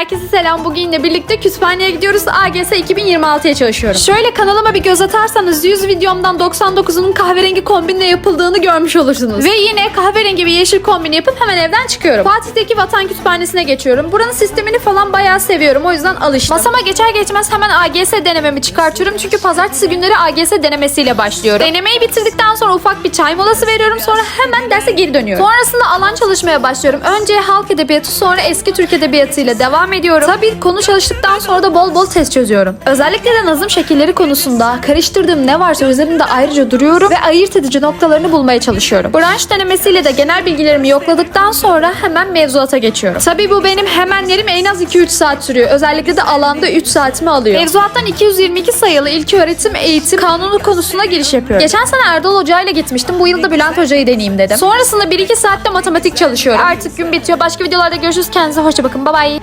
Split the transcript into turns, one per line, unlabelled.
Herkese selam. Bugün yine birlikte kütüphaneye gidiyoruz. AGS 2026'ya çalışıyorum. Şöyle kanalıma bir göz atarsanız 100 videomdan 99'unun kahverengi kombinle yapıldığını görmüş olursunuz. Ve yine kahverengi bir yeşil kombini yapıp hemen evden çıkıyorum. Fatih'teki Vatan Kütüphanesi'ne geçiyorum. Buranın sistemini falan bayağı seviyorum. O yüzden alıştım. Masama geçer geçmez hemen AGS denememi çıkartıyorum. Çünkü pazartesi günleri AGS denemesiyle başlıyorum. Denemeyi bitirdikten sonra ufak bir çay molası veriyorum. Sonra hemen derse geri dönüyorum. Sonrasında alan çalışmaya başlıyorum. Önce halk edebiyatı sonra eski Türk edebiyatı ile devam ediyorum. Tabii konu çalıştıktan sonra da bol bol test çözüyorum. Özellikle de nazım şekilleri konusunda karıştırdığım ne varsa üzerinde ayrıca duruyorum ve ayırt edici noktalarını bulmaya çalışıyorum. Branş denemesiyle de genel bilgilerimi yokladıktan sonra hemen mevzuata geçiyorum. Tabii bu benim hemenlerim en az 2-3 saat sürüyor. Özellikle de alanda 3 saatimi alıyor. Mevzuattan 222 sayılı ilk öğretim eğitim kanunu konusuna giriş yapıyorum. Geçen sene Erdal Hoca ile gitmiştim. Bu yıl da Bülent Hoca'yı deneyeyim dedim. Sonrasında 1-2 saatte matematik çalışıyorum. Artık gün bitiyor. Başka videolarda görüşürüz. Kendinize hoşça bakın. Bye bye.